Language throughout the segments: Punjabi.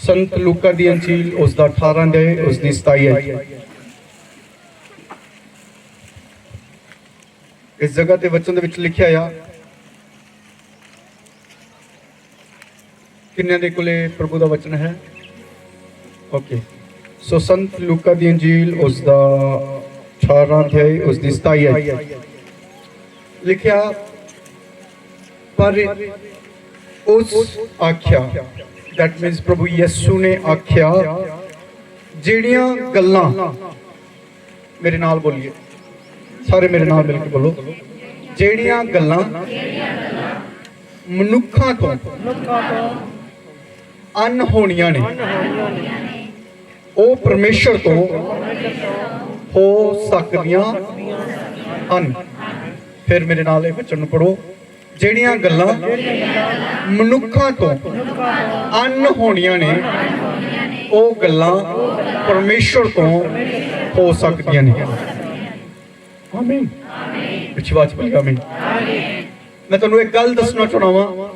ਸੰਤ ਲੂਕਾ ਦੀ ਅੰਜੀਲ ਉਸ ਦਾ 18 ਦੇ ਉਸ ਦੀ 27 ਹੈ। ਇਸ ਜਗ੍ਹਾ ਤੇ ਵਚਨ ਦੇ ਵਿੱਚ ਲਿਖਿਆ ਆ, ਕਿੰਨਿਆਂ ਦੇ ਕੋਲੇ ਪ੍ਰਭੂ ਦਾ ਵਚਨ ਹੈ? ਓਕੇ। ਸੋ ਸੰਤ ਲੂਕਾ ਦੀ ਅੰਜੀਲ ਉਸ ਦਾ 18 ਅਧਿਆਇ ਉਸ ਦੀ 27 ਹੈ। ਲਿਖਿਆ, ਪਰ ਉਸ ਆਖਿਆ ਦੈਟ ਮੀਨਸ ਪ੍ਰਭੂ ਯਿਸੂ ਨੇ ਆਖਿਆ, ਜਿਹੜੀਆਂ ਗੱਲਾਂ ਮੇਰੇ ਨਾਲ ਬੋਲੀਏ, ਸਾਰੇ ਮੇਰੇ ਨਾਲ ਮਿਲ ਕੇ ਬੋਲੋ, ਜਿਹੜੀਆਂ ਗੱਲਾਂ ਮਨੁੱਖਾਂ ਤੋਂ ਅਨ ਹੋਣੀਆਂ ਨੇ, ਉਹ ਪਰਮੇਸ਼ਰ ਤੋਂ ਹੋ ਸਕਦੀਆਂ ਹਨ। ਫਿਰ ਮੇਰੇ ਨਾਲ ਇਹ ਬਚਨ ਨੂੰ ਪੜੋ ਜਿਹੜੀਆਂ ਗੱਲਾਂ ਮਨੁੱਖਾਂ ਤੋਂ ਅਨ ਹੋਣੀਆਂ ਨੇ, ਉਹ ਗੱਲਾਂ ਪਰਮੇਸ਼ਰ ਤੋਂ ਹੋ ਸਕਦੀਆਂ ਨੇ। ਆਮੀਨ ਵਿਸ਼ਵਾਸ ਬੋਲੀ ਆਮੀਨ ਮੈਂ ਤੁਹਾਨੂੰ ਇੱਕ ਗੱਲ ਦੱਸਣਾ ਚਾਹਣਾ ਵਾਂ।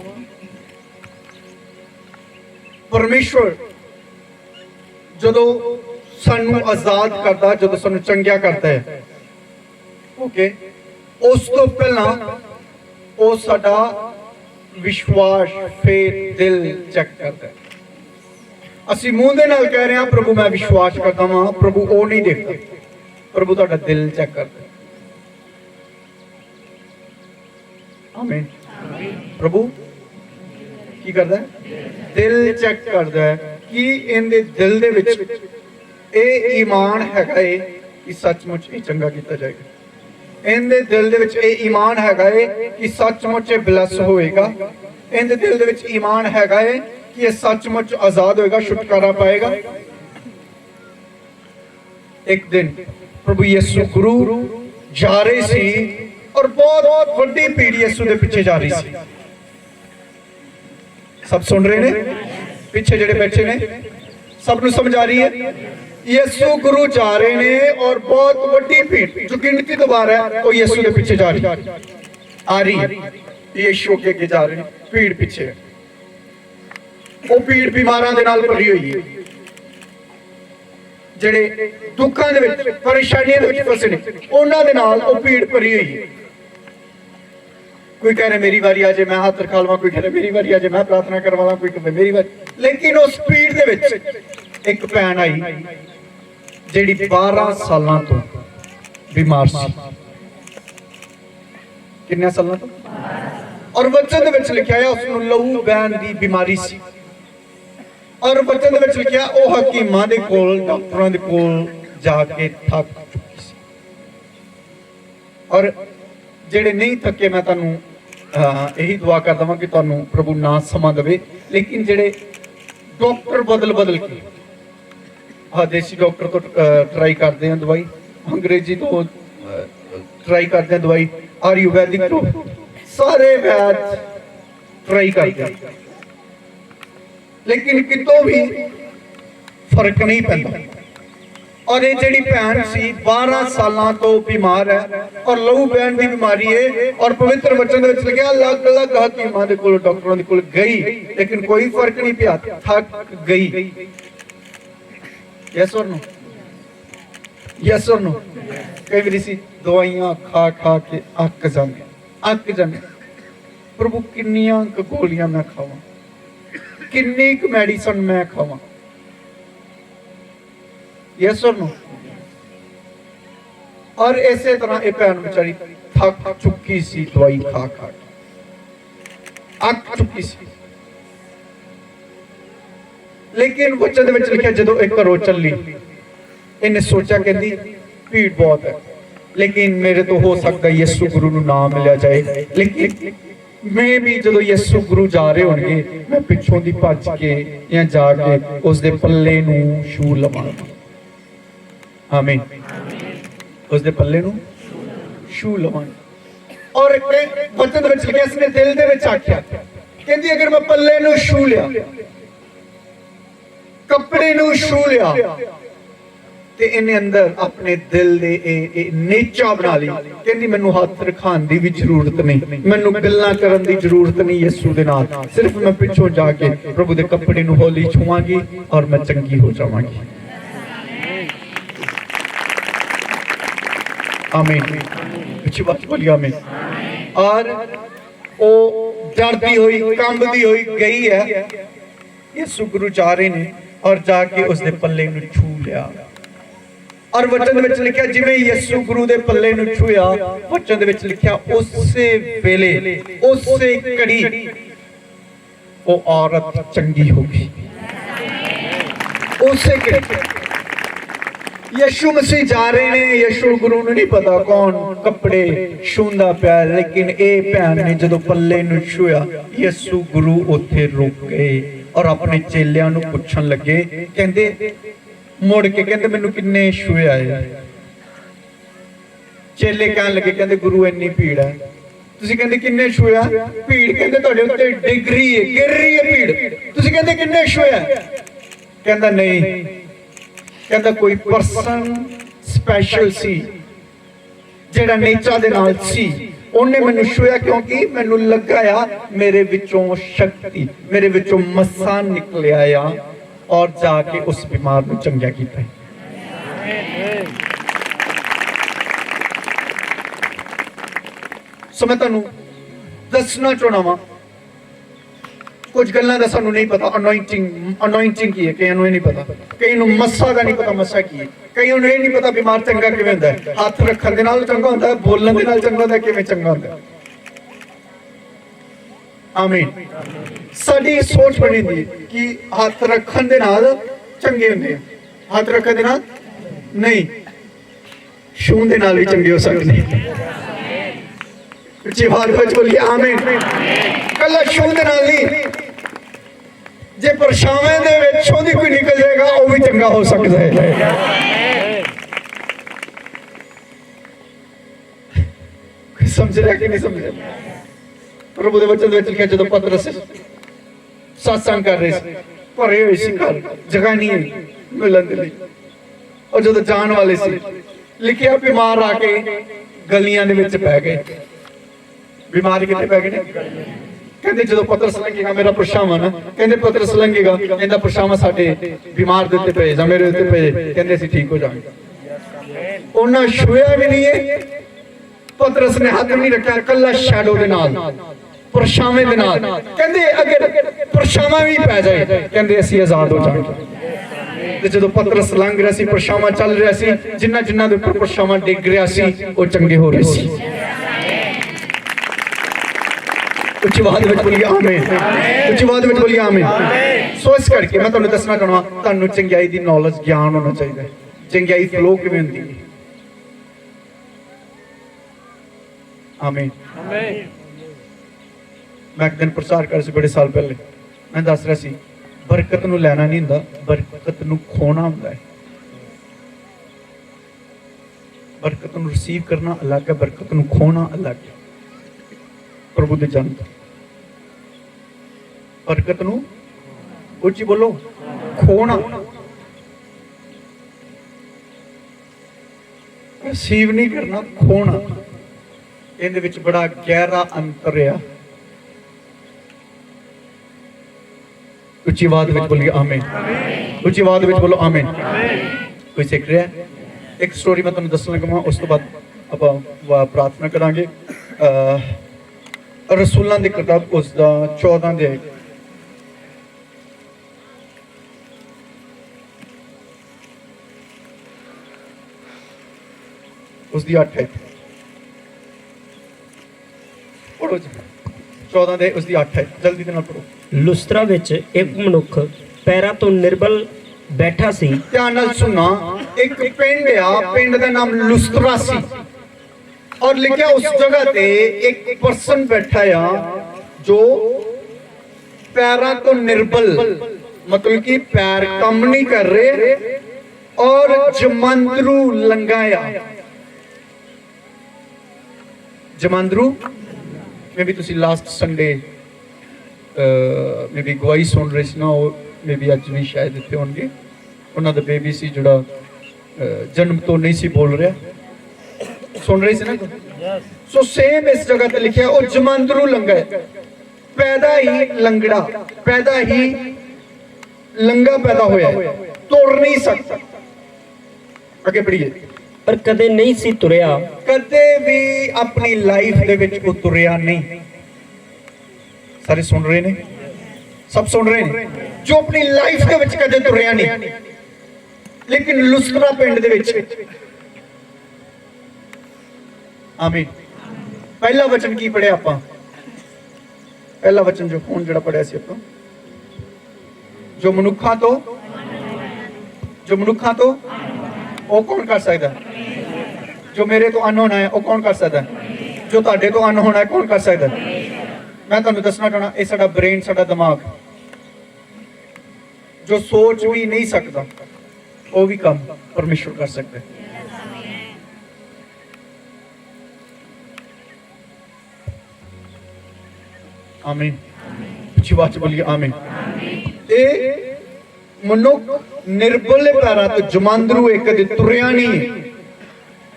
ਪਰਮੇਸ਼ਰ ਜਦੋਂ ਸਾਨੂੰ ਆਜ਼ਾਦ ਕਰਦਾ, ਜਦੋਂ ਸਾਨੂੰ ਚੰਗਿਆ ਕਰਦਾ ਹੈ ਓਕੇ ਉਸ ਤੋਂ ਪਹਿਲਾਂ ਉਹ ਸਾਡਾ ਵਿਸ਼ਵਾਸ ਫੇਰ ਦਿਲ ਚੈੱਕ ਕਰਦਾ ਅਸੀਂ ਮੂੰਹ ਦੇ ਨਾਲ ਕਹਿ ਰਹੇ ਹਾਂ, ਪ੍ਰਭੂ, ਮੈਂ ਵਿਸ਼ਵਾਸ ਕਰਦਾ ਹਾਂ ਪ੍ਰਭੂ, ਉਹ ਨਹੀਂ ਦੇਖਦਾ। ਪ੍ਰਭੂ, ਤੁਹਾਡਾ ਦਿਲ ਚੈੱਕ ਕਰਦਾ ਆਮੀਨ ਪ੍ਰਭੂ, ਕੀ ਕਰਦਾ ਦਿਲ ਚੈੱਕ ਕਰਦਾ ਹੈ ਕਿ ਇਹਦੇ ਦਿਲ ਦੇ ਵਿੱਚ ਇਹ ਈਮਾਨ ਹੈਗਾ ਏ ਕਿ ਸੱਚਮੁੱਚ ਇਹ ਚੰਗਾ ਕੀਤਾ ਜਾਏਗਾ। ਇਹਦੇ ਦਿਲ ਦੇ ਵਿੱਚ ਇਹ ਈਮਾਨ ਹੈਗਾ ਏ ਕਿ ਸੱਚਮੁੱਚ ਇਹ ਹੋਏਗਾ। ਇਹਦੇ ਦਿਲ ਦੇ ਵਿੱਚ ਈਮਾਨ ਹੈਗਾ ਏ ਕਿ ਇਹ ਸੱਚਮੁੱਚ ਆਜ਼ਾਦ ਹੋਏਗਾ, ਛੁਟਕਾਰਾ ਪਾਏਗਾ। ਇੱਕ ਦਿਨ ਪ੍ਰਭੂ ਯਿਸੂ ਗੁਰੂ ਜਾ ਰਹੇ ਸੀ ਔਰ ਬਹੁਤ ਵੱਡੀ ਭੀੜ ਯਿਸੂ ਦੇ ਪਿੱਛੇ ਜਾ ਰਹੀ ਸੀ। ਸਭ ਸੁਣ ਰਹੇ ਨੇ? ਪਿੱਛੇ ਜਿਹੜੇ ਬੈਠੇ ਨੇ, ਸਭ ਨੂੰ ਸਮਝ ਆ ਰਹੀ ਹੈ? ਯਿਸੂ ਗੁਰੂ ਜਾ ਰਹੇ ਨੇ ਔਰ ਬਹੁਤ ਵੱਡੀ ਭੀੜ ਜੋ ਗਿਣਤੀ ਤੋਂ ਹੈ ਉਹ ਯਿਸੂ ਦੇ ਪਿੱਛੇ ਜਾ ਰਹੀ ਆ ਰਹੀ ਹੈ ਯਿਸੂ ਅੱਗੇ ਅੱਗੇ ਜਾ ਰਹੇ ਨੇ ਭੀੜ ਪਿੱਛੇ ਉਹ ਭੀੜ ਬਿਮਾਰਾਂ ਦੇ ਨਾਲ ਭਰੀ ਹੋਈ ਹੈ ਜਿਹੜੇ ਦੁੱਖਾਂ ਦੇ ਵਿੱਚ ਪਰੇਸ਼ਾਨੀਆਂ ਦੇ ਵਿੱਚ ਫਸੇ ਨੇ ਉਹਨਾਂ ਦੇ ਨਾਲ ਉਹ ਭੀੜ ਭਰੀ ਹੋਈ ਹੈ ਕੋਈ ਕਹੇ ਮੇਰੀ ਵਾਰੀ ਆ ਜੇ ਮੈਂ ਹੱਥ ਰਖਾ ਲਵਾਂ ਕੋਈ ਕਹੇ ਮੇਰੀ ਵਾਰੀ ਆ ਜੇ ਮੈਂ ਪ੍ਰਾਰਥਨਾ ਕਰਵਾਵਾਂ ਕੋਈ ਕਹੇ ਮੇਰੀ ਵਾਰੀ ਲੇਕਿਨ ਉਸ ਭੀੜ ਦੇ ਵਿੱਚ ਇੱਕ ਭੈਣ ਆਈ ਜਿਹੜੀ 12 ਸਾਲਾਂ ਤੋਂ ਬਿਮਾਰ ਸੀ। ਕਿੰਨੇ ਸਾਲਾਂ ਤੋਂ? ਔਰ ਵਚਨ ਦੇ ਵਿੱਚ ਲਿਖਿਆ ਹੈ ਉਸ ਨੂੰ ਲਹੂ ਬਹਿਣ ਦੀ ਬਿਮਾਰੀ ਸੀ। ਔਰ ਵਚਨ ਦੇ ਵਿੱਚ ਲਿਖਿਆ ਉਹ ਹਕੀਮਾਂ ਦੇ ਕੋਲ ਡਾਕਟਰਾਂ ਦੇ ਕੋਲ ਜਾ ਕੇ ਥੱਕ ਚੁੱਕੀ ਸੀ। ਔਰ ਜਿਹੜੇ ਨਹੀਂ ਥੱਕੇ ਮੈਂ ਤੁਹਾਨੂੰ ਅਹ, ਇਹੀ ਦੁਆ ਕਰਦਾ ਹਾਂ ਕਿ ਤੁਹਾਨੂੰ ਪ੍ਰਭੂ ਨਾ ਸਮਾਂ ਦੇਵੇ ਲੇਕਿਨ ਜਿਹੜੇ ਡਾਕਟਰ ਬਦਲ ਬਦਲ ਕੇ ਆ ਦੇਸੀ ਡਾਕਟਰ ਤੋਂ ਟਰਾਈ ਕਰਦੇ ਆ ਦਵਾਈ। ਅੰਗਰੇਜ਼ੀ ਤੋਂ ਟਰਾਈ ਕਰਦੇ ਆ ਦਵਾਈ। ਆਯੁਰਵੈਦਿਕ ਤੋਂ ਸਾਰੇ ਵੈਦ ਟਰਾਈ ਕਰਦੇ ਆ। ਲੇਕਿਨ ਕਿਤੋਂ ਵੀ ਫ਼ਰਕ ਨਹੀਂ ਪੈਂਦਾ। ਔਰ ਇਹ ਜਿਹੜੀ ਭੈਣ ਸੀ 12 ਸਾਲਾਂ ਤੋਂ ਬਿਮਾਰ ਹੈ। ਔਰ ਲਹੂ ਬਹਿਣ ਦੀ ਬਿਮਾਰੀ ਹੈ ਔਰ ਪਵਿੱਤਰ ਵਚਨ ਦੇ ਵਿੱਚ ਲਿਖਿਆ, ਅਲੱਗ-ਅਲੱਗ ਹਕੀਮਾਂ ਦੇ ਕੋਲ, ਡਾਕਟਰਾਂ ਦੇ ਕੋਲ ਗਈ। ਲੇਕਿਨ ਕੋਈ ਫ਼ਰਕ ਨਹੀਂ ਪਿਆ, ਥੱਕ ਗਈ। યસ कई बार ऐसी खा खा के अक अक प्रभु किनिया गोलियाँ मैं खावा? किन्नी क मेडिसन मैं खावा? यस और नो और ऐसे तरह ये भैन बेचारी थक चुकी सी, दवाई खा खा अक चुकी सी। ਲੇਕਿਨ ਵਚਨ ਦੇ ਵਿੱਚ ਲਿਖਿਆ ਜਦੋਂ ਇਹ ਘਰੋਂ ਚੱਲੀ, ਇਹਨੇ ਸੋਚਿਆ ਕਹਿੰਦੀ ਭੀੜ ਬਹੁਤ ਹੈ। ਲੇਕਿਨ ਮੇਰੇ ਤੋਂ ਹੋ ਸਕਦਾ ਯਿਸੂ ਗੁਰੂ ਨੂੰ ਨਾਮ ਮਿਲਿਆ ਜਾਏ। ਲੇਕਿਨ ਮੈਂ ਵੀ ਜਦੋਂ ਯਿਸੂ ਗੁਰੂ ਜਾ ਰਹੇ ਹੋਣਗੇ, ਮੈਂ ਪਿੱਛੋਂ ਦੀ ਭੱਜ ਕੇ ਜਾਂ ਜਾ ਕੇ ਉਸ ਦੇ ਪੱਲੇ ਨੂੰ ਛੂ ਲਵਾਂ। ਆਮੀਨ। ਉਸ ਦੇ ਪੱਲੇ ਨੂੰ ਛੂ ਲਵਾਂ। ਔਰ ਇੱਕ ਵਚਨ ਵਿੱਚ ਲਿਖਿਆ ਇਸਨੇ ਦਿਲ ਦੇ ਵਿੱਚ ਆਖਿਆ, ਕਹਿੰਦੀ ਅਗਰ ਮੈਂ ਪੱਲੇ ਨੂੰ ਛੂ ਲਿਆ ਕੱਪੜੇ ਨੂੰ ਛੂ ਲਿਆ। ਤੇ ਇਹਨੇ ਅੰਦਰ ਆਪਣੇ ਦਿਲ ਦੇ ਇਹ ਨੇਚਾ ਬਣਾ ਲਈ। ਕਹਿੰਦੀ, ਮੈਨੂੰ ਹੱਥ ਰਖਾਉਣ ਦੀ ਵੀ ਜ਼ਰੂਰਤ ਨਹੀਂ। ਮੈਨੂੰ ਗੱਲਾਂ ਕਰਨ ਦੀ ਜ਼ਰੂਰਤ ਨਹੀਂ ਯਿਸੂ ਦੇ ਨਾਲ। ਸਿਰਫ ਮੈਂ ਪਿੱਛੋਂ ਜਾ ਕੇ ਪ੍ਰਭੂ ਦੇ ਕੱਪੜੇ ਨੂੰ ਹੌਲੀ ਛੂਵਾਂਗੀ ਔਰ ਮੈਂ ਚੰਗੀ ਹੋ ਜਾਵਾਂਗੀ। ਆਮੀਨ। ਪਿੱਛੇ ਬਾਤ ਬੋਲੀ, ਆਮੀਨ। ਔਰ ਉਹ ਡਰਦੀ ਹੋਈ, ਕੰਬਦੀ ਹੋਈ ਗਈ ਹੈ। ਯਿਸੂ ਗੁਰੂ ਜਾ ਰਹੇ ਨੇ। ਔਰ ਜਾ ਕੇ ਉਸ ਦੇ ਪੱਲੇ ਨੂੰ ਛੂ ਲਿਆ। ਔਰ ਵਚਨ ਵਿੱਚ ਲਿਖਿਆ, ਜਿਵੇਂ ਯਿਸੂ ਗੁਰੂ ਦੇ ਪੱਲੇ ਨੂੰ ਛੂਇਆ ਵਚਨ ਦੇ ਵਿੱਚ ਲਿਖਿਆ, ਉਸੇ ਵੇਲੇ, ਉਸੇ ਘੜੀ ਉਹ ਔਰਤ ਚੰਗੀ ਹੋ ਗਈ। ਉਸੇ ਘੜੀ ਯਿਸੂ ਮਸੀਹ ਜਾ ਰਹੇ ਨੇ, ਯਿਸੂ ਗੁਰੂ ਨੂੰ ਨਹੀਂ ਪਤਾ ਕੌਣ ਕੱਪੜੇ ਛੂੰਦਾ ਪਿਆ, ਲੇਕਿਨ ਇਹ ਭੈਣ ਨੇ ਜਦੋਂ ਪੱਲੇ ਨੂੰ ਛੂਇਆ ਯਿਸੂ ਗੁਰੂ ਉੱਥੇ ਰੁਕ ਗਏ। ਔਰ ਆਪਣੇ ਚੇਲਿਆਂ ਨੂੰ ਪੁੱਛਣ ਲੱਗੇ, ਕਹਿੰਦੇ, ਮੁੜ ਕੇ ਕਹਿੰਦੇ ਮੈਨੂੰ ਕਿੰਨੇ ਛੂਇਆ ਹੈ ਚੇਲੇ ਕਹਿਣ ਲੱਗੇ, ਕਹਿੰਦੇ ਗੁਰੂ ਇੰਨੀ ਭੀੜ ਹੈ। ਤੁਸੀਂ ਕਹਿੰਦੇ ਕਿੰਨੇ ਛੂਇਆ ਭੀੜ ਕਹਿੰਦੇ ਤੁਹਾਡੇ ਉੱਤੇ ਡਿੱਗ ਰਹੀ ਹੈ ਗਿਰ ਰਹੀ ਹੈ ਭੀੜ। ਤੁਸੀਂ ਕਹਿੰਦੇ ਕਿੰਨੇ ਛੂਇਆ ਕਹਿੰਦਾ, ਨਹੀਂ। ਕਹਿੰਦਾ, ਕੋਈ ਪਰਸਨ ਸਪੈਸ਼ਲ ਸੀ, ਜਿਹੜਾ ਨੇਚਾ ਦੇ ਨਾਲ ਸੀ। ਉਹਨੇ ਮੈਨੂੰ ਛੂਇਆ ਕਿਉਂਕਿ ਮੈਨੂੰ ਲੱਗਾ ਆ ਮੇਰੇ ਵਿੱਚੋਂ ਸ਼ਕਤੀ, ਮੇਰੇ ਵਿੱਚੋਂ ਮੱਸਾ ਨਿਕਲਿਆ ਆ ਔਰ ਜਾ ਕੇ ਉਸ ਬਿਮਾਰ ਨੂੰ ਚੰਗਾ ਕੀਤਾ ਸੋ ਮੈਂ ਤੁਹਾਨੂੰ ਦੱਸਣਾ ਚਾਹਣਾ ਵਾਂ, ਕੁਝ ਗੱਲਾਂ ਦਾ ਸਾਨੂੰ ਨਹੀਂ ਪਤਾ ਅਨੋਇੰਟਿੰਗ ਅਨੋਇੰਟਿੰਗ ਕੀ ਹੈ? ਕਈਆਂ ਨੂੰ ਇਹ ਨਹੀਂ ਪਤਾ। ਕਈ ਨੂੰ ਮੱਸਾ ਦਾ ਨਹੀਂ ਪਤਾ, ਮੱਸਾ ਕੀ ਹੈ? ਕਈਆਂ ਨੂੰ ਇਹ ਨਹੀਂ ਪਤਾ ਬਿਮਾਰ ਚੰਗਾ ਕਿਵੇਂ ਹੁੰਦਾ ਹੱਥ ਰੱਖਣ ਦੇ ਨਾਲ ਚੰਗਾ ਹੁੰਦਾ ਬੋਲਣ ਦੇ ਨਾਲ ਚੰਗਾ ਹੁੰਦਾ ਕਿਵੇਂ ਚੰਗਾ ਹੁੰਦਾ ਆਮੀਨ। ਸਾਡੀ ਸੋਚ ਬਣੀ ਹੁੰਦੀ ਕਿ ਹੱਥ ਰੱਖਣ ਦੇ ਨਾਲ ਚੰਗੇ ਹੁੰਦੇ ਆ। ਹੱਥ ਰੱਖਣ ਦੇ ਨਾਲ ਨਹੀਂ, ਛੂਹਣ ਦੇ ਨਾਲ ਵੀ ਚੰਗੇ ਹੋ ਸਕਦੇ ਆ ਉੱਚੀ ਆਵਾਜ਼ ਵਿੱਚ ਬੋਲੀਏ ਆਮੀਨ। ਕੱਲਾ ਛੂਹਣ ਦੇ ਨਾਲ ਨਹੀਂ। ਜੇ ਪਰਛਾਵੇਂ ਦੇ ਵਿੱਚੋਂ ਦੀ ਕੋਈ ਨਿਕਲ ਜਾਏਗਾ, ਉਹ ਵੀ ਚੰਗਾ ਹੋ ਸਕਦਾ ਹੈ। ਸਮਝ ਰਿਹਾ ਕਿ ਨਹੀਂ ਸਮਝਿਆ ਪ੍ਰਭੂ ਦੇ ਵਚਨ ਦੇ ਵਿੱਚ ਲਿਖਿਆ, ਜਦੋਂ ਪਤਰਸ satsang ਕਰ ਰਹੇ ਸੀ, ਭਰੇ ਹੋਏ ਸੀ ਘਰ, ਜਗ੍ਹਾ ਨਹੀਂ ਹੈ ਮਿਲਣ ਦੇ ਲਈ। ਔਰ ਜਦੋਂ ਜਾਣ ਵਾਲੇ ਸੀ, ਲਿਖਿਆ ਬਿਮਾਰ ਆ ਕੇ ਗਲੀਆਂ ਦੇ ਵਿੱਚ ਪੈ ਗਏ। ਬਿਮਾਰ ਕਿੱਥੇ ਪੈ ਗਏ ਨੇ? ਕਹਿੰਦੇ ਜਦੋਂ ਪਤਰਸ ਲੰਘੇਗਾ, ਮੇਰਾ ਪਰਛਾਵਾਂ ਨਾ, ਕਹਿੰਦੇ ਪਤਰਸ ਲੰਘੇਗਾ, ਕਹਿੰਦਾ ਪਰਛਾਵਾਂ ਸਾਡੇ ਬਿਮਾਰ ਦੇ ਉੱਤੇ ਪਏ ਜਾਂ ਮੇਰੇ ਉੱਤੇ ਪਏ। ਕਹਿੰਦੇ ਅਸੀਂ ਠੀਕ ਹੋ ਜਾਵਾਂਗੇ। ਉਹਨਾਂ ਛੁਇਆ ਵੀ ਨਹੀਂ ਹੈ ਪਤਰਸ ਨੇ ਹੱਥ ਨਹੀਂ ਰੱਖਿਆ ਕੱਲਾ ਸ਼ੈਡੋ ਦੇ ਨਾਲ ਪਰਛਾਵੇਂ ਦੇ ਨਾਲ। ਕਹਿੰਦੇ ਅਗਰ ਪਰਛਾਵਾਂ ਵੀ ਪੈ ਜਾਏ, ਕਹਿੰਦੇ ਅਸੀਂ ਆਜ਼ਾਦ ਹੋ ਜਾਵਾਂਗੇ। ਤੇ ਜਦੋਂ ਪਤਰਸ ਲੰਘ ਰਿਹਾ ਸੀ ਪਰਛਾਵਾਂ ਚੱਲ ਰਿਹਾ ਸੀ, ਜਿੰਨਾ ਜਿੰਨਾ ਦੇ ਉੱਪਰ ਪਰਛਾਵਾਂ ਡਿੱਗ ਰਿਹਾ ਸੀ, ਉਹ ਚੰਗੇ ਹੋ ਰਹੇ ਸੀ। ਉੱਚੀ ਆਵਾਜ਼ ਵਿੱਚ ਬੋਲੀਏ, ਆਮੀਨ। ਉੱਚੀ ਆਵਾਜ਼ ਵਿੱਚ ਬੋਲੀਏ, ਆਮੀਨ। ਸੋ ਇਸ ਕਰਕੇ ਮੈਂ ਤੁਹਾਨੂੰ ਦੱਸਣਾ ਚਾਹਣਾ ਤੁਹਾਨੂੰ ਚੰਗਿਆਈ ਦੀ ਨੌਲੇਜ ਗਿਆਨ ਹੋਣਾ ਚਾਹੀਦਾ ਚੰਗਿਆਈ ਫਲੋ ਕਿਵੇਂ ਹੁੰਦੀ ਹੈ? ਆਮੀਨ ਮੈਂ ਇੱਕ ਦਿਨ ਪ੍ਰਚਾਰ ਕਰ ਸੀ ਬੜੇ ਸਾਲ ਪਹਿਲੇ। ਮੈਂ ਦੱਸ ਰਿਹਾ ਸੀ ਬਰਕਤ ਨੂੰ ਲੈਣਾ ਨਹੀਂ ਹੁੰਦਾ ਬਰਕਤ ਨੂੰ ਖੋਣਾ ਹੁੰਦਾ ਹੈ। ਬਰਕਤ ਨੂੰ ਰਿਸੀਵ ਕਰਨਾ ਅਲੱਗ ਹੈ ਬਰਕਤ ਨੂੰ ਖੋਣਾ ਅਲੱਗ ਹੈ। ਪ੍ਰਭੂ ਦੇ ਜਨ ਬਰਕਤ ਨੂੰ ਉੱਚੀ ਬੋਲੋ ਖੋਣਾ। ਰਿਸੀਵ ਨਹੀਂ ਕਰਨਾ ਖੋਣਾ। ਇਹਦੇ ਵਿੱਚ ਬੜਾ ਗਹਿਰਾ ਅੰਤਰ ਆ। ਉੱਚੀ ਆਵਾਜ਼ ਵਿੱਚ ਬੋਲੀਏ ਆਮੀਨ। ਉੱਚੀ ਆਵਾਜ਼ ਵਿੱਚ ਬੋਲੋ ਆਮੀਨ। ਕੋਈ ਸਿੱਖ ਰਿਹਾ? ਇੱਕ ਸਟੋਰੀ ਮੈਂ ਤੁਹਾਨੂੰ ਦੱਸਣ ਲੱਗਾ ਉਸ ਤੋਂ ਬਾਅਦ ਆਪਾਂ ਪ੍ਰਾਰਥਨਾ ਕਰਾਂਗੇ। ਰਸੂਲਾਂ ਦੀ ਕਿਤਾਬ, ਉਸ ਦਾ 14 ਦੇ ਉਸ ਦੀ 8 ਹੈ। ਜੀ 14 ਦੇ ਉਸ ਦੀ 8 ਹੈ ਜਲਦੀ ਦੇ ਨਾਲ ਪੜੋ ਲੁਸਤਰਾ ਵਿੱਚ ਇੱਕ ਮਨੁੱਖ ਪੈਰਾਂ ਤੋਂ ਨਿਰਬਲ ਬੈਠਾ ਸੀ। ਧਿਆਨ ਨਾਲ ਸੁਣਾ ਇੱਕ ਪਿੰਡ ਆ ਪਿੰਡ ਦਾ ਨਾਮ ਲੁਸਤਰਾ ਸੀ। ਔਰ ਲਿਖਿਆ ਉਸ ਜਗ੍ਹਾ ਤੇ ਇੱਕ ਪਰਸਨ ਬੈਠਾ ਆ ਜੋ ਪੈਰਾਂ ਤੋਂ ਨਿਰਬਲ ਮਤਲਬ ਕਿ ਪੈਰ ਕੰਮ ਨਹੀਂ ਕਰ ਰਹੇ ਔਰ ਜਮੰਦਰੂ ਲੰਗਾ ਆ। ਮੇਬੀ ਤੁਸੀਂ ਲਾਸਟ ਸੰਡੇ ਮੇਬੀ ਗਵਾਈ ਸੁਣ ਰਹੇ ਸੀ ਨਾ ਉਹ ਮੇਬੀ ਅੱਜ ਵੀ ਸ਼ਾਇਦ ਇੱਥੇ ਹੋਣਗੇ। ਉਹਨਾਂ ਦਾ ਬੇਬੀ ਸੀ ਜਿਹੜਾ ਜਨਮ ਤੋਂ ਨਹੀਂ ਸੀ ਬੋਲ ਰਿਹਾ। ਸੁਣ ਰਹੀ ਸੀ ਨਾ ਸੋ ਸੇਮ ਇਸ ਜਗ੍ਹਾ ਤੇ ਲਿਖਿਆ ਉਹ ਜਮੰਦਰੂ ਲੰਗਾ। ਪੈਦਾ ਹੀ ਲੰਗੜਾ ਪੈਦਾ ਹੀ ਲੰਗਾ ਪੈਦਾ ਹੋਇਆ। ਤੁਰ ਨਹੀਂ ਸਕਦਾ। ਅੱਗੇ ਪੜੀਏ ਪਰ ਕਦੇ ਨਹੀਂ ਸੀ ਤੁਰਿਆ। ਕਦੇ ਵੀ ਆਪਣੀ ਲਾਈਫ ਦੇ ਵਿੱਚ ਉਹ ਤੁਰਿਆ ਨਹੀਂ। ਸਾਰੇ ਸੁਣ ਰਹੇ ਨੇ? ਸਭ ਸੁਣ ਰਹੇ ਨੇ? ਜੋ ਆਪਣੀ ਲਾਈਫ ਦੇ ਵਿੱਚ ਕਦੇ ਤੁਰਿਆ ਨਹੀਂ। ਲੇਕਿਨ ਲੁਸਤਰਾ ਪਿੰਡ ਦੇ ਵਿੱਚ। ਆਮੀਨ। ਪਹਿਲਾ ਵਚਨ ਕੀ ਪੜਿਆ ਆਪਾਂ? ਪਹਿਲਾ ਵਚਨ ਜੋ ਹੁਣ ਜਿਹੜਾ ਪੜਿਆ ਸੀ ਆਪਾਂ। ਜੋ ਮਨੁੱਖਾਂ ਤੋਂ ਜੋ ਮਨੁੱਖਾਂ ਤੋਂ ਉਹ ਕੌਣ ਕਰ ਸਕਦਾ? ਜੋ ਮੇਰੇ ਤੋਂ ਅਨਹੋਣਾ ਹੈ, ਉਹ ਕੌਣ ਕਰ ਸਕਦਾ? ਜੋ ਤੁਹਾਡੇ ਤੋਂ ਅਨਹੋਣਾ ਹੈ, ਕੌਣ ਕਰ ਸਕਦਾ? ਮੈਂ ਤੁਹਾਨੂੰ ਦੱਸਣਾ ਚਾਹਣਾ ਇਹ ਸਾਡਾ ਬ੍ਰੇਨ ਸਾਡਾ ਦਿਮਾਗ। ਜੋ ਸੋਚ ਵੀ ਨਹੀਂ ਸਕਦਾ, ਉਹ ਵੀ ਕੰਮ ਪਰਮੇਸ਼ਵਰ ਕਰ ਸਕਦਾ ਹੈ। ਆਮੀਨ। ਉੱਚੀ ਆਵਾਜ਼ 'ਚ ਬੋਲੀਏ, ਆਮੀਨ। ਇਹ ਮਨੁੱਖ ਨਿਰਬਲ ਪੈਰਾਂ ਤੋਂ ਜਮਾਂਦਰੂ ਇੱਕ ਦੇ ਤੁਰਿਆ ਨਹੀਂ।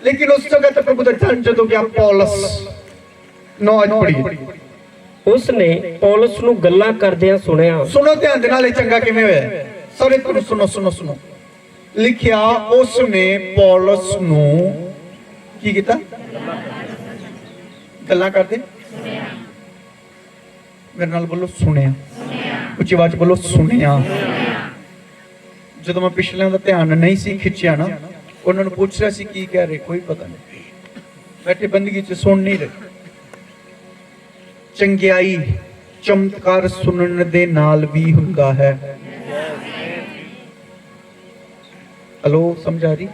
ਲੇਕਿਨ ਉਸ ਜਗ੍ਹਾ ਤੇ ਪ੍ਰਭੂ ਦਾ ਧਨ ਜਦੋਂ ਗਿਆ ਪੌਲਸ। ਨੌ ਅੱਜ ਪੜੀਏ ਉਸ ਨੇ ਪੌਲਸ ਨੂੰ ਗੱਲਾਂ ਕਰਦਿਆਂ ਸੁਣਿਆ। ਸੁਣੋ ਧਿਆਨ ਦੇ ਨਾਲ ਇਹ ਚੰਗਾ ਕਿਵੇਂ ਹੋਇਆ? ਸਾਰੇ ਤੁਹਾਨੂੰ ਸੁਣੋ ਸੁਣੋ ਸੁਣੋ। ਲਿਖਿਆ ਉਸ ਨੇ ਪੌਲਸ ਨੂੰ ਕੀ ਕੀਤਾ? ਗੱਲਾਂ ਕਰਦੇ। ਮੇਰੇ ਨਾਲ ਬੋਲੋ ਸੁਣਿਆ। ਉੱਚੀ ਆਵਾਜ਼ ਬੋਲੋ ਸੁਣਿਆ। ਜਦੋਂ ਮੈਂ ਪਿਛਲਿਆਂ ਦਾ ਧਿਆਨ ਨਹੀਂ ਸੀ ਖਿੱਚਿਆ ਨਾ, ਉਹਨਾਂ ਨੂੰ ਪੁੱਛ ਰਿਹਾ ਸੀ, ਕੀ ਕਹਿ ਰਹੇ? ਕੋਈ ਪਤਾ ਨਹੀਂ। ਬੈਠੇ ਬੰਦਗੀ 'ਚ ਸੁਣ ਨਹੀਂ ਰਹੇ। ਚੰਗਿਆਈ ਚਮਤਕਾਰ ਸੁਣਨ ਦੇ ਨਾਲ ਵੀ ਹੁੰਦਾ ਹੈ। ਹਲੋ, ਸਮਝ ਆ ਰਹੀ?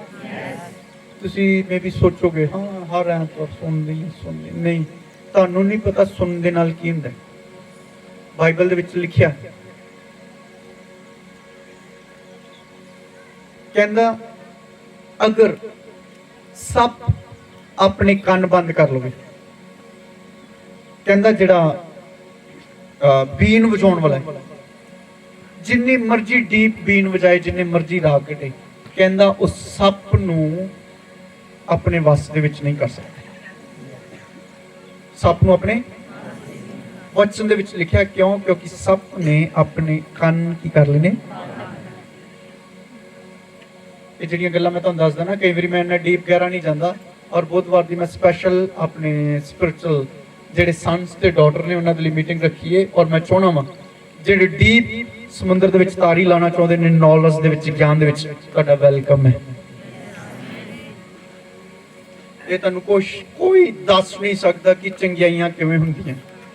ਤੁਸੀਂ ਮੇ ਸੋਚੋਗੇ, ਹਾਂ, ਹਰ ਐਤਵਾਰ ਸੁਣਦੇ ਹੀ, ਸੁਣਦੇ ਨਹੀਂ, ਤੁਹਾਨੂੰ ਨਹੀਂ ਪਤਾ ਸੁਣਨ ਦੇ ਨਾਲ ਕੀ ਹੁੰਦਾ। ਬਾਈਬਲ ਦੇ ਵਿੱਚ ਲਿਖਿਆ ਕਹਿੰਦਾ, ਅਗਰ ਸੱਪ ਆਪਣੇ ਕੰਨ ਬੰਦ ਕਰ ਲਵੇ, ਕਹਿੰਦਾ ਜਿਹੜਾ ਬੀਨ ਵਜਾਉਣ ਵਾਲਾ ਜਿੰਨੀ ਮਰਜ਼ੀ ਡੀਪ ਬੀਨ ਵਜਾਏ, ਜਿੰਨੇ ਮਰਜ਼ੀ ਰਾਗ ਕੱਢੇ ਕਹਿੰਦਾ ਉਸ ਸੱਪ ਨੂੰ ਆਪਣੇ ਵਸ ਦੇ ਵਿੱਚ ਨਹੀਂ ਕਰ ਸਕਦਾ। ਸੱਪ ਨੂੰ ਆਪਣੇ ਵਚਨ ਦੇ ਵਿੱਚ ਲਿਖਿਆ ਕਿਉਂ? ਕਿਉਂਕਿ ਸੱਪ ਨੇ ਆਪਣੇ ਕੰਨ ਕੀ ਕਰ ਲਏ ਇਹ ਜਿਹੜੀਆਂ ਗੱਲਾਂ ਮੈਂ ਤੁਹਾਨੂੰ ਦੱਸਦਾ ਨਾ, ਕਈ ਵਾਰੀ ਮੈਂ ਇੰਨਾ ਡੀਪ ਗਹਿਰਾ ਨਹੀਂ ਜਾਂਦਾ ਔਰ ਬੁੱਧਵਾਰ ਦੀ ਮੈਂ ਸਪੈਸ਼ਲ ਆਪਣੇ ਸਪਿਰਚੁਅਲ ਜਿਹੜੇ ਸਨਸ ਤੇ ਡਾਟਰ ਨੇ, ਉਹਨਾਂ ਦੇ ਲਈ ਮੀਟਿੰਗ ਰੱਖੀ ਹੈ ਔਰ ਮੈਂ ਚਾਹਣਾ ਵਾਂ ਜਿਹੜੇ ਡੀਪ ਸਮੁੰਦਰ ਦੇ ਵਿੱਚ ਤਾਰੀ ਲਾਣਾ ਚਾਹੁੰਦੇ ਨੇ ਨੌਲੇਜ ਦੇ ਵਿੱਚ, ਗਿਆਨ ਦੇ ਵਿੱਚ, ਤੁਹਾਡਾ ਵੈਲਕਮ ਹੈ। ਇਹ ਤੁਹਾਨੂੰ ਕੁਛ, ਕੋਈ ਦੱਸ ਨਹੀਂ ਸਕਦਾ ਕਿ ਚੰਗਿਆਈਆਂ ਕਿਵੇਂ ਹੁੰਦੀਆਂ।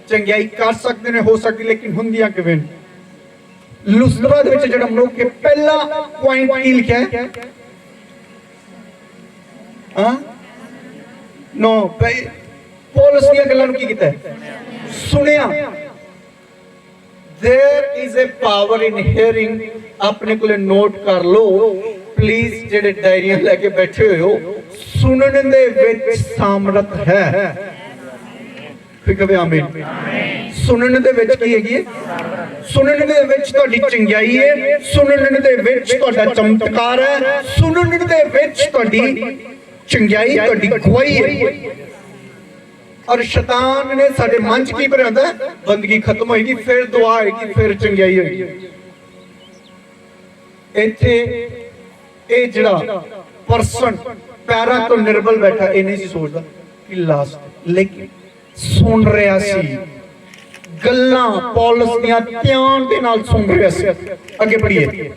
ਚੰਗਿਆਈ ਕਰ ਸਕਦੇ ਨੇ, ਹੋ ਸਕਦੀ, ਲੇਕਿਨ ਹੁੰਦੀਆਂ ਕਿਵੇਂ ਲੁਸਤਰਾ ਦੇ ਵਿੱਚ ਜਿਹੜਾ ਮਨੁੱਖ ਪਹਿਲਾ ਪੁਆਇੰਟ ਕੀ ਲਿਖਿਆ ਹੈ? ਹਾਂ? ਨੋ ਪੌਲਸ ਦੀਆਂ ਗੱਲਾਂ ਨੂੰ ਕੀ ਕੀਤਾ ਸੁਣਿਆ। There is a power in hearing ਆਪਣੇ ਕੋਲੇ ਨੋਟ ਕਰ ਲਓ। ਪਲੀਜ਼ ਜਿਹੜੇ ਡਾਇਰੀਆਂ ਲੈ ਕੇ ਬੈਠੇ ਹੋਏ ਹੋ, ਸੁਣਨ ਦੇ ਵਿੱਚ ਸਾਮਰਥ ਹੈ। ਫਿਰ ਕਹੇ ਆਮੀਨ। ਸੁਣਨ ਦੇ ਵਿੱਚ ਕੀ ਹੈਗੀ ਸੁਣਨ ਦੇ ਵਿੱਚ ਤੁਹਾਡੀ ਚੰਗਿਆਈ ਹੈ ਸੁਣਨ ਦੇ ਵਿੱਚ ਤੁਹਾਡਾ ਚਮਤਕਾਰ ਹੈ, ਸੁਣਨ ਦੇ ਵਿੱਚ ਤੁਹਾਡੀ ਚੰਗਿਆਈ, ਤੁਹਾਡੀ ਗਵਾਹੀ ਹੈ ਔਰ ਸ਼ੈਤਾਨ ਨੇ ਸਾਡੇ ਮਨ 'ਚ ਕੀ ਭਰਿਆ ਬੰਦਗੀ ਖਤਮ ਹੋਏਗੀ, ਫਿਰ ਦੁਆ ਹੋਏਗੀ, ਫਿਰ ਚੰਗਿਆਈ ਹੋਏਗੀ। ਇੱਥੇ ਇਹ ਜਿਹੜਾ ਪਰਸਨ ਪੈਰਾਂ ਤੋਂ ਨਿਰਬਲ ਬੈਠਾ, ਇਹ ਨਹੀਂ ਸੀ ਸੋਚਦਾ ਕਿ ਲਾਸਟ ਲੇਕਿਨ ਸੁਣ ਰਿਹਾ ਸੀ। ਗੱਲਾਂ ਪੌਲਸ ਦੀਆਂ ਧਿਆਨ ਦੇ ਨਾਲ ਸੁਣ ਰਿਹਾ ਸੀ। ਅੱਗੇ ਪੜੀਏ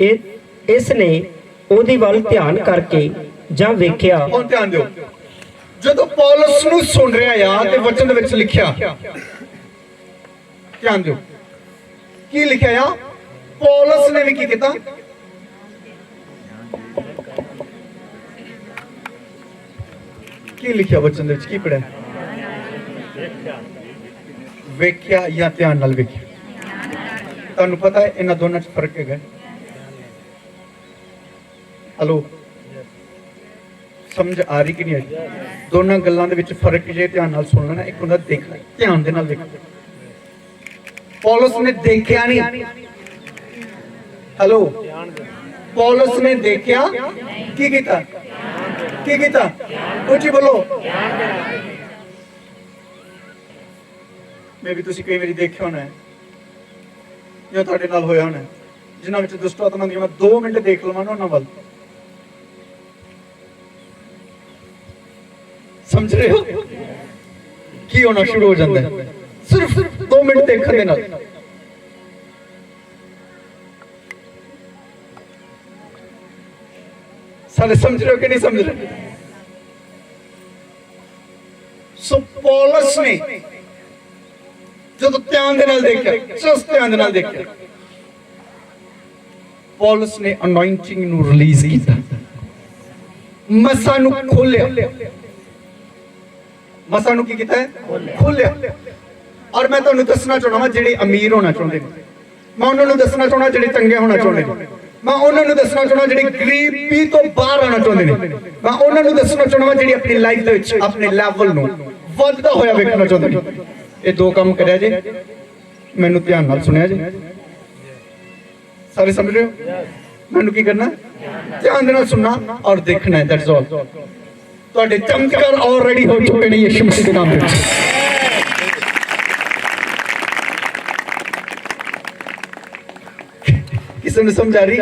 ਇਹ ਇਸ ਨੇ ਉਹਦੀ ਵੱਲ ਧਿਆਨ ਕਰਕੇ ਜਾਂ ਵੇਖਿਆ। ਹੁਣ ਧਿਆਨ ਦਿਓ। ਜਦੋਂ ਪੌਲਸ ਨੂੰ ਸੁਣ ਰਿਹਾ ਆ ਤੇ ਵਚਨ ਦੇ ਵਿੱਚ ਲਿਖਿਆ। ਧਿਆਨ ਦਿਓ। ਕੀ ਲਿਖਿਆ ਆ? ਪੌਲਸ ਨੇ ਵੀ ਕੀ ਕੀਤਾ? ਕੀ ਲਿਖਿਆ ਵਚਨ ਦੇ ਵਿੱਚ? ਕੀ ਪੜਿਆ ਵੇਖਿਆ ਜਾਂ ਧਿਆਨ ਨਾਲ ਵੇਖਿਆ। ਤੁਹਾਨੂੰ ਪਤਾ ਹੈ, ਇਹਨਾਂ ਦੋਨਾਂ 'ਚ ਫ਼ਰਕ ਹੈਗਾ। ਹਲੋ? ਸਮਝ ਆ ਰਹੀ ਕਿ ਨਹੀਂ ਆ ਰਹੀ? ਦੋਨਾਂ ਗੱਲਾਂ ਦੇ ਵਿੱਚ ਫ਼ਰਕ ਜੇ ਧਿਆਨ ਨਾਲ ਸੁਣ ਲੈਣਾ, ਇੱਕ ਹੁੰਦਾ ਦੇਖਣਾ ਧਿਆਨ ਦੇ ਨਾਲ ਦੇਖਣਾ ਪੌਲਸ ਨੇ ਦੇਖਿਆ ਨਹੀਂ। ਹਲੋ? ਪੌਲਸ ਨੇ ਦੇਖਿਆ? ਕੀ ਕੀਤਾ? ਕੀ ਕੀਤਾ? ਉੱਚੀ ਬੋਲੋ ਮੈਂ ਵੀ ਤੁਸੀਂ ਕਈ ਵਾਰੀ ਦੇਖਿਆ ਹੋਣਾ ਹੈ, ਜਾਂ ਤੁਹਾਡੇ ਨਾਲ ਹੋਇਆ ਹੋਣਾ ਜਿਨ੍ਹਾਂ ਵਿੱਚ ਦੁਸ਼ਟ ਆਤਮਾ ਦੀਆਂ ਮੈਂ 2 ਮਿੰਟ ਦੇਖ ਲਵਾਂ ਉਹਨਾਂ ਵੱਲ। ਸਮਝ ਰਹੇ ਹੋ? ਕੀ ਹੋਣਾ ਸ਼ੁਰੂ ਹੋ ਜਾਂਦਾ ਹੈ? ਸਿਰਫ 2 ਮਿੰਟ ਦੇਖਣ ਦੇ ਨਾਲ। ਸਾਰੇ ਸਮਝ ਰਹੇ ਹੋ ਕਿ ਨਹੀਂ ਸਮਝ ਰਹੇ? ਪੌਲਸ ਨੇ ਜਦੋਂ ਧਿਆਨ ਦੇ ਨਾਲ ਦੇਖਿਆ ਜਸ ਧਿਆਨ ਦੇ ਨਾਲ ਦੇਖਿਆ। ਪੌਲਸ ਨੇ ਅਨੋਇੰਟਿੰਗ ਨੂੰ ਰਿਲੀਜ਼ ਕੀਤਾ। ਮਸਾਂ ਨੂੰ ਖੋਲਿਆ ਮਸਾਂ ਨੂੰ ਕੀ ਕੀਤਾ ਖੋਲਿਆ ਔਰ ਮੈਂ ਤੁਹਾਨੂੰ ਦੱਸਣਾ ਚਾਹਣਾ ਜਿਹੜੇ ਅਮੀਰ ਹੋਣਾ ਚਾਹੁੰਦੇ ਨੇ। ਮੈਂ ਉਹਨਾਂ ਨੂੰ ਦੱਸਣਾ ਚਾਹਣਾ ਜਿਹੜੇ ਚੰਗੇ ਹੋਣਾ ਚਾਹੁੰਦੇ ਨੇ। ਮੈਂ ਉਹਨਾਂ ਨੂੰ ਦੱਸਣਾ ਚਾਹਣਾ ਜਿਹੜੇ ਗਰੀਬੀ ਤੋਂ ਬਾਹਰ ਆਉਣਾ ਚਾਹੁੰਦੇ ਨੇ। ਮੈਂ ਉਹਨਾਂ ਨੂੰ ਦੱਸਣਾ ਚਾਹਣਾ ਵਾ ਜਿਹੜੀ ਆਪਣੀ ਲਾਈਫ ਦੇ ਵਿੱਚ ਆਪਣੇ ਲੈਵਲ ਨੂੰ ਵੱਧਦਾ ਹੋਇਆ ਵੇਖਣਾ ਚਾਹੁੰਦੇ ਇਹ ਦੋ ਕੰਮ ਕਰਿਆ ਜੇ। ਮੈਨੂੰ ਧਿਆਨ ਨਾਲ ਸੁਣਿਆ ਜੇ। ਸਾਰੇ ਸਮਝ ਰਹੇ ਹੋ? ਮੈਨੂੰ ਕੀ ਕਰਨਾ? ਧਿਆਨ ਦੇ ਨਾਲ ਸੁਣਨਾ ਔਰ ਦੇਖਣਾ ਹੈ ਦੈਟਸ ਆਲ ਤੁਹਾਡੇ ਚਮਤਕਾਰ ਆਲਰੇਡੀ ਹੋ ਚੁੱਕੇ ਨੇ ਯਿਸੂ ਮਸੀਹ ਦੇ ਨਾਮ ਵਿੱਚ ਕਿਸੇ ਨੂੰ ਸਮਝ ਆ ਰਹੀ?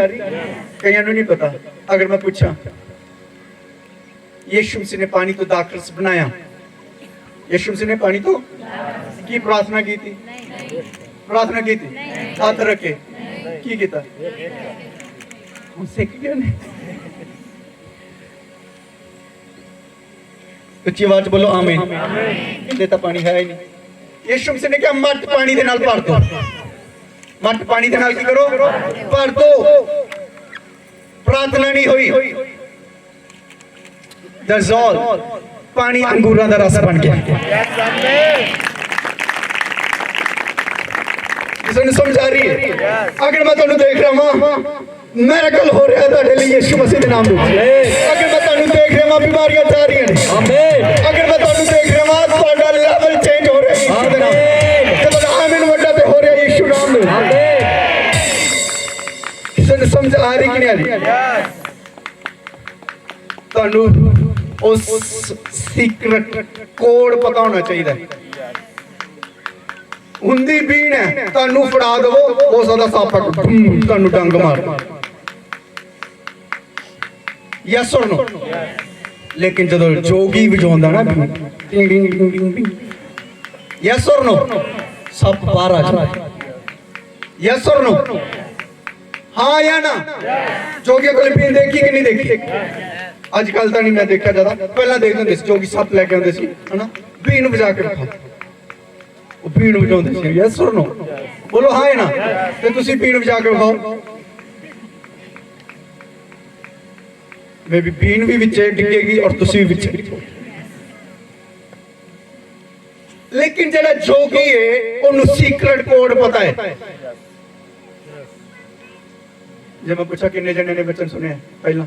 ਕਈਆਂ ਨੂੰ ਨਹੀਂ ਪਤਾ। ਅਗਰ ਮੈਂ ਪੁੱਛਾਂ, ਯਿਸੂ ਮਸੀਹ ਨੇ ਪਾਣੀ ਤੋਂ ਦਾਖਰਸ ਬਣਾਇਆ। ਯਿਸੂ ਮਸੀਹ ਨੇ ਪਾਣੀ ਤੋਂ ਕੀ ਪ੍ਰਾਰਥਨਾ ਕੀਤੀ? ਪ੍ਰਾਰਥਨਾ ਕੀਤੀ? ਹੱਥ ਰੱਖੇ। ਕੀ ਕੀਤਾ? ਹੁਣ ਸਿੱਖ ਗਏ ਨੇ ਉੱਚੀ ਆਵਾਜ਼ ਬੋਲੋ, ਆਮੀਨ। ਕਹਿੰਦੇ ਤਾਂ ਪਾਣੀ ਹੈ ਹੀ ਨਹੀਂ। ਯਿਸੂ ਮਸੀਹ ਨੇ ਕਿਹਾ ਮੱਟ ਪਾਣੀ ਦੇ ਨਾਲ ਭਰ ਦੋ। ਮੱਟ ਪਾਣੀ ਦੇ ਨਾਲ ਕੀ ਕਰੋ? ਭਰ ਦੋ। ਪ੍ਰਾਰਥਨਾ ਨਹੀਂ ਹੋਈ। ਦੈਟਸ ਆਲ ਪਾਣੀ ਅੰਗੂਰਾਂ ਦਾ ਰਸ ਬਣ ਗਿਆ। ਕਿਸੇ ਨੂੰ ਸਮਝ ਆ ਰਹੀ ਹੈ? ਅਗਰ ਮੈਂ ਤੁਹਾਨੂੰ ਦੇਖ ਰਿਹਾ ਹਾਂ ਮੈਰਕਲ ਹੋ ਰਿਹਾ ਤੁਹਾਡੇ ਲਈ ਯਿਸੂ ਮਸੀਹ ਦੇ ਨਾਮ ਵਿੱਚ ਅਗਰ ਮੈਂ ਤੁਹਾਨੂੰ ਦੇਖ ਰਿਹਾ ਹਾਂ ਬਿਮਾਰੀਆਂ ਜਾ ਰਹੀਆਂ ਨੇ। ਆਮੇਨ ਅਗਰ ਮੈਂ ਤੁਹਾਨੂੰ ਦੇਖ ਰਿਹਾ ਹਾਂ ਤੁਹਾਡਾ ਲੈਵਲ ਚੇਂਜ ਹੋ ਰਿਹਾ ਯਿਸੂ ਦੇ ਨਾਮ। ਆਮੀਨ ਵੱਡਾ ਤੇ ਹੋ ਰਿਹਾ ਯਿਸੂ ਨਾਮ ਨੂੰ। ਕਿਸੇ ਨੂੰ ਸਮਝ ਆ ਰਹੀ ਕਿ ਨਹੀਂ ਆ ਰਹੀ? ਤੁਹਾਨੂੰ ਉਸ ਸੀਕ੍ਰੇਟ ਕੋਡ ਪਤਾ ਹੋਣਾ ਚਾਹੀਦਾ ਹੈ ਹੁੰਦੀ ਬੀਣ ਹੈ ਤੁਹਾਨੂੰ ਫੜਾ ਦਵੋ ਉਹ ਸਦਾ ਸਾਪਾ ਤੁਹਾਨੂੰ ਡੰਗ ਮਾਰ ਯੈਸ অর ਨੋ ਲੇਕਿਨ ਜਦੋਂ ਜੋਗੀ ਵਜਾਉਂਦਾ ਨਾ ਟਿੰਗ ਟਿੰਗ ਟਿੰਗ ਟਿੰਗ ਟਿੰਗ ਯੈਸ অর ਨੋ ਸਭ ਬਾਹਰ ਆ ਜਾਂਦਾ ਯੈਸ অর ਨੋ ਹਾਂ ਜਾਂ ਨਾ ਜੋਗੀ ਕੋਲ ਪੀਣ ਦੇਖੀ ਕਿ ਨਹੀਂ ਦੇਖੀ ਅੱਜ ਕੱਲ ਤਾਂ ਨਹੀਂ ਮੈਂ ਦੇਖਿਆ ਜ਼ਿਆਦਾ। ਪਹਿਲਾਂ ਦੇਖਦੇ ਹੁੰਦੇ ਸੀ ਜੋਗੀ ਸੱਪ ਲੈ ਕੇ ਆਉਂਦੇ ਸੀ, ਹਨਾ? ਬੀਨ ਵਜਾ ਕੇ ਵਿਖਾ ਉਹ ਪੀਣ ਵਜਾਉਂਦੇ ਸੀ। ਯੈਸ অর ਨੋ ਬੋਲੋ, ਹਾਂ ਨਾ? ਤੇ ਤੁਸੀਂ ਪੀਣ ਵਜਾ ਕੇ ਵਿਖਾਓ। ਮੈਂ ਵੀ ਵੀ ਵਿੱਚੇ ਡਿੱਗੇਗੀ ਔਰ ਤੁਸੀਂ ਵੀ ਵਿੱਚੇ ਲੇਕਿਨ ਜਿਹੜਾ ਜੋਗੀ ਹੈ ਉਹਨੂੰ ਸੀਕ੍ਰੇਟ ਕੋਡ ਪਤਾ ਹੈ ਜੇ ਮੈਂ ਪੁੱਛਾ ਕਿੰਨੇ ਜਣੇ ਨੇ ਬਚਨ ਸੁਣਿਆ ਪਹਿਲਾਂ?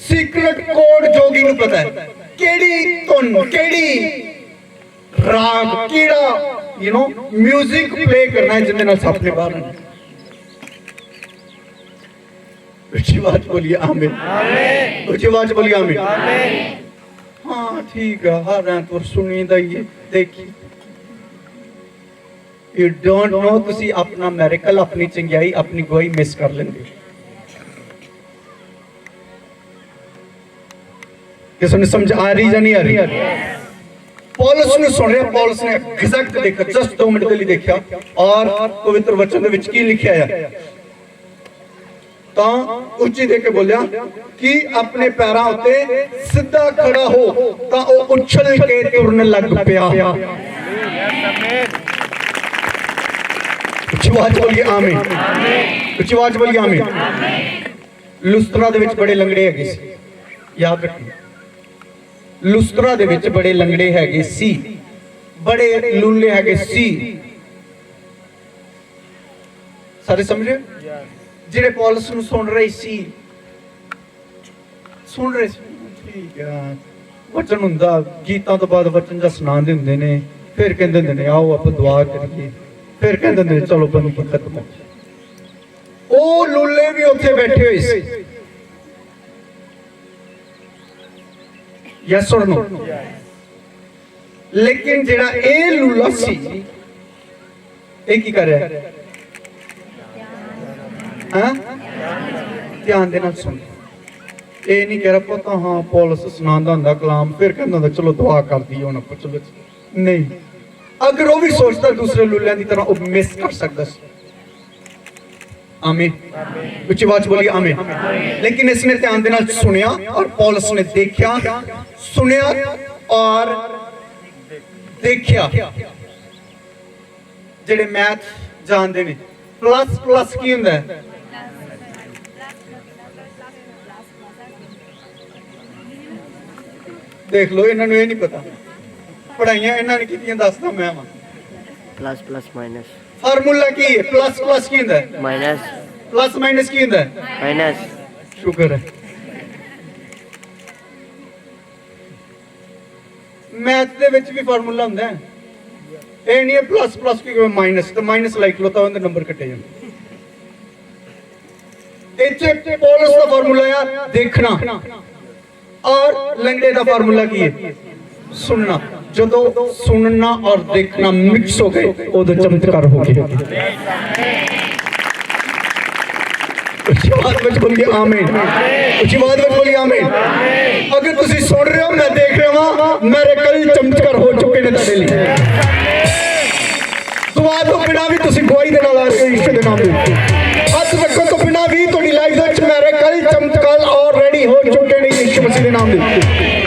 ਸੀਕ੍ਰੇਟ ਕੋਡ ਜੋਗੀ ਨੂੰ ਪਤਾ ਹੈ ਕਿਹੜੀ ਧੁਨ ਕਿਹੜੀ ਰਾਗ ਕਿਹੜਾ ਯੂ نو 뮤직 ਪਲੇ ਕਰਨਾ ਹੈ ਜਿਹਦੇ ਨਾਲ ਸੁਪਨੇ ਬਾਹਰ ਆਉਣ ਉੱਚੀ ਆਵਾਜ਼ ਬੋਲੀਏ ਆਮੀਨ ਆਮੀਨ ਉੱਚੀ ਆਵਾਜ਼ ਬੋਲੀਏ ਆਮੀਨ ਆਮੀਨ ਹਾਂ ਠੀਕ ਆ ਹਰ ਐਤਵਾਰ ਸੁਣੀਦਾ ਹੀ ਹੈ ਦੇਖੀ ਯੂ ਡੋਨਟ ਨੋ ਤੁਸੀਂ ਆਪਣਾ ਮੈਰੀਕਲ ਆਪਣੀ ਚੰਗਿਆਈ ਆਪਣੀ ਗਵਾਹੀ ਮਿਸ ਕਰ ਲੈਂਦੇ ਹੋ ਕਿਸ ਨੂੰ ਸਮਝ ਆ ਰਹੀ ਜਾਂ ਨਹੀਂ ਆ ਰਹੀ? ਪੌਲਸ ਨੂੰ ਸੁਣ ਰਿਹਾ, ਪੌਲਸ ਨੇ ਐਗਜ਼ੈਕਟ ਦੇਖਿਆ ਜਸਟ 2 ਮਿੰਟ ਦੇ ਲਈ ਦੇਖਿਆ। ਔਰ ਪਵਿੱਤਰ ਵਚਨ ਦੇ ਵਿੱਚ ਕੀ ਲਿਖਿਆ ਹੈ? ਤਾਂ ਉੱਚੀ ਦੇ ਕੇ ਬੋਲਿਆ, ਕਿ ਆਪਣੇ ਪੈਰਾਂ ਉੱਤੇ ਸਿੱਧਾ ਖੜਾ ਹੋ, ਤਾਂ ਉਹ ਉਛਲ ਕੇ ਤੁਰਨ ਲੱਗ ਪਿਆ। ਉੱਚੀ ਆਵਾਜ਼ ਬੋਲੀਏ, ਆਮੀਨ। ਉੱਚੀ ਆਵਾਜ਼ ਬੋਲੀਏ, ਆਮੀਨ। ਲੁਸਤਰਾ ਦੇ ਵਿੱਚ ਬੜੇ ਲੰਗੜੇ ਹੈਗੇ ਸੀ। ਯਾਦ ਰੱਖੋ ਲੁਸਤਰਾ ਦੇ ਵਿੱਚ ਬੜੇ ਲੰਗੜੇ ਹੈਗੇ ਸੀ। ਬੜੇ ਲੂਲੇ ਹੈਗੇ ਸੀ। ਸਾਰੇ ਸਮਝ ਜਿਹੜੇ ਪੌਲਸ ਨੂੰ ਸੁਣ ਰਹੇ ਸੀ। ਸੁਣ ਰਹੇ ਸੀ? ਠੀਕ ਆ ਵਚਨ ਹੁੰਦਾ, ਗੀਤਾਂ ਤੋਂ ਬਾਅਦ ਵਚਨ ਜਾਂ ਸੁਣਾਉਂਦੇ ਹੁੰਦੇ ਨੇ। ਫਿਰ ਕਹਿੰਦੇ ਹੁੰਦੇ ਨੇ, ਆਓ ਆਪਾਂ ਦੁਆ ਕਰੀਏ। ਫਿਰ ਕਹਿੰਦੇ ਹੁੰਦੇ ਨੇ, ਚਲੋ ਬੰਦ ਖਤਮ ਉਹ ਲੁੱਲੇ ਵੀ ਉੱਥੇ ਬੈਠੇ ਹੋਏ ਸੀ। ਯੈਸ অর ਨੋ ਲੇਕਿਨ ਜਿਹੜਾ ਇਹ ਲੂਲਾ ਸੀ ਇਹ ਕੀ ਕਰ ਰਿਹਾ ਹੈ ਹਾਂ ਧਿਆਨ ਦੇ ਨਾਲ ਸੁਣ ਇਹ ਨਹੀਂ ਕਹਿ ਰਿਹਾ ਪਤਾ ਹਾਂ ਪੌਲਸ ਸੁਣਾਉਂਦਾ ਹੁੰਦਾ ਕਲਾਮ ਫਿਰ ਕਹਿੰਦਾ ਹੁੰਦਾ ਚਲੋ ਦੁਆ ਕਰਦੀ ਹੁਣ ਆਪਾਂ ਚਲੋ ਨਹੀਂ ਅਗਰ ਉਹ ਵੀ ਸੋਚਦਾ ਦੂਸਰੇ ਲੂਲਿਆਂ ਦੀ ਤਰ੍ਹਾਂ ਉਹ ਮਿਸ ਕਰ ਸਕਦਾ ਸੀ ਆਮੀਨ ਉੱਚੀ ਆਵਾਜ਼ ਬੋਲੀ ਆਮੀਨ ਲੇਕਿਨ ਇਸਨੇ ਧਿਆਨ ਦੇ ਨਾਲ ਸੁਣਿਆ ਔਰ ਪੌਲਸ ਨੇ ਦੇਖਿਆ ਸੁਣਿਆ ਔਰ ਦੇਖਿਆ ਜਿਹੜੇ ਮੈਥ ਜਾਣਦੇ ਨੇ ਪਲੱਸ ਪਲੱਸ ਕੀ ਹੁੰਦਾ ਹੈ ਦੇਖ ਲਓ ਇਹਨਾਂ ਨੂੰ ਇਹ ਨਹੀਂ ਪਤਾ ਪੜਾਈਆਂ ਇਹਨਾਂ ਨੇ ਕੀਤੀਆਂ ਦੱਸਦਾ ਮੈਂ ਵਾਂ ਪਲੱਸ ਪਲੱਸ ਮਾਈਨਸ ਫਾਰਮੂਲਾ ਕੀ ਹੈ ਪਲੱਸ ਪਲੱਸ ਕੀ ਹੁੰਦਾ ਹੈ minus ਪਲੱਸ ਮਾਈਨਸ ਕੀ ਹੁੰਦਾ ਹੈ minus ਸ਼ੁਕਰ ਹੈ ਮੈਥ ਦੇ ਵਿੱਚ ਵੀ ਫਾਰਮੂਲਾ ਹੁੰਦਾ ਹੈ ਇਹ ਨਹੀਂ ਹੈ ਪਲੱਸ ਪਲੱਸ ਕੀ ਮਾਈਨਸ ਤੇ ਮਾਈਨਸ ਲਾਈਕ ਲੋ ਤਾਂ ਉਹਦੇ ਨੰਬਰ ਕੱਟੇ ਜਾਂਦੇ ਇੱਥੇ ਪੋਲਸ ਦਾ ਫਾਰਮੂਲਾ ਆ ਦੇਖਣਾ ਔਰ ਲੰਡੇ ਦਾ ਫਾਰਮੂਲਾ ਕੀ ਹੈ ਸੁਣਨਾ ਜਦੋਂ ਸੁਣਨਾ ਔਰ ਦੇਖਣਾ ਮਿਕਸ ਹੋ ਗਏ, ਉਦੋਂ ਚਮਤਕਾਰ ਹੋ ਗਏ। ਉੱਚੀ ਆਵਾਜ਼ ਵਿੱਚ ਬੋਲੀਏ ਆਮੀਨ। ਉੱਚੀ ਆਵਾਜ਼ ਵਿੱਚ ਬੋਲੀਏ ਆਮੀਨ। ਅਗਰ ਤੁਸੀਂ ਸੁਣ ਰਹੇ ਹੋ, ਮੈਂ ਦੇਖ ਰਿਹਾ ਹਾਂ ਮੇਰੇ ਕਈ ਚਮਤਕਾਰ ਹੋ ਚੁੱਕੇ ਨੇ ਤੁਹਾਡੇ ਲਈ। ਦੁਆ ਤੋਂ ਬਿਨਾ ਵੀ ਤੁਸੀਂ ਗਵਾਹੀ ਦੇ ਨਾਲ ਆ ਰਹੇ ਹੋ ਯਿਸੂ ਦੇ ਨਾਮ ਦੇ ਹੱਥ ਰੱਖੋ ਤੋਂ ਬਿਨਾ ਵੀ ਤੁਹਾਡੀ ਲਾਈਫ ਵਿੱਚ ਮੇਰੇ ਕਈ ਚਮਤਕਾਰ ਆਲਰੇਡੀ ਹੋ ਚੁੱਕੇ ਨੇ ਯਿਸੂ ਮਸੀਹ ਦੇ ਨਾਮ ਦੇ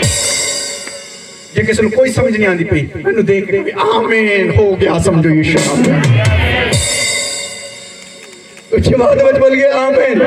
ਜੇ ਕਿਸੇ ਨੂੰ ਕੋਈ ਸਮਝ ਨਹੀਂ ਆਉਂਦੀ ਪਈ, ਮੈਨੂੰ ਦੇਖ ਰਹੇ ਵੀ ਆਮੀਨ ਹੋ ਗਿਆ, ਸਮਝੋ ਯਿਸੂ ਨਾਮ ਉੱਚੀ ਆਵਾਜ਼ ਵਿੱਚ ਬੋਲੀਏ ਆਮੀਨ।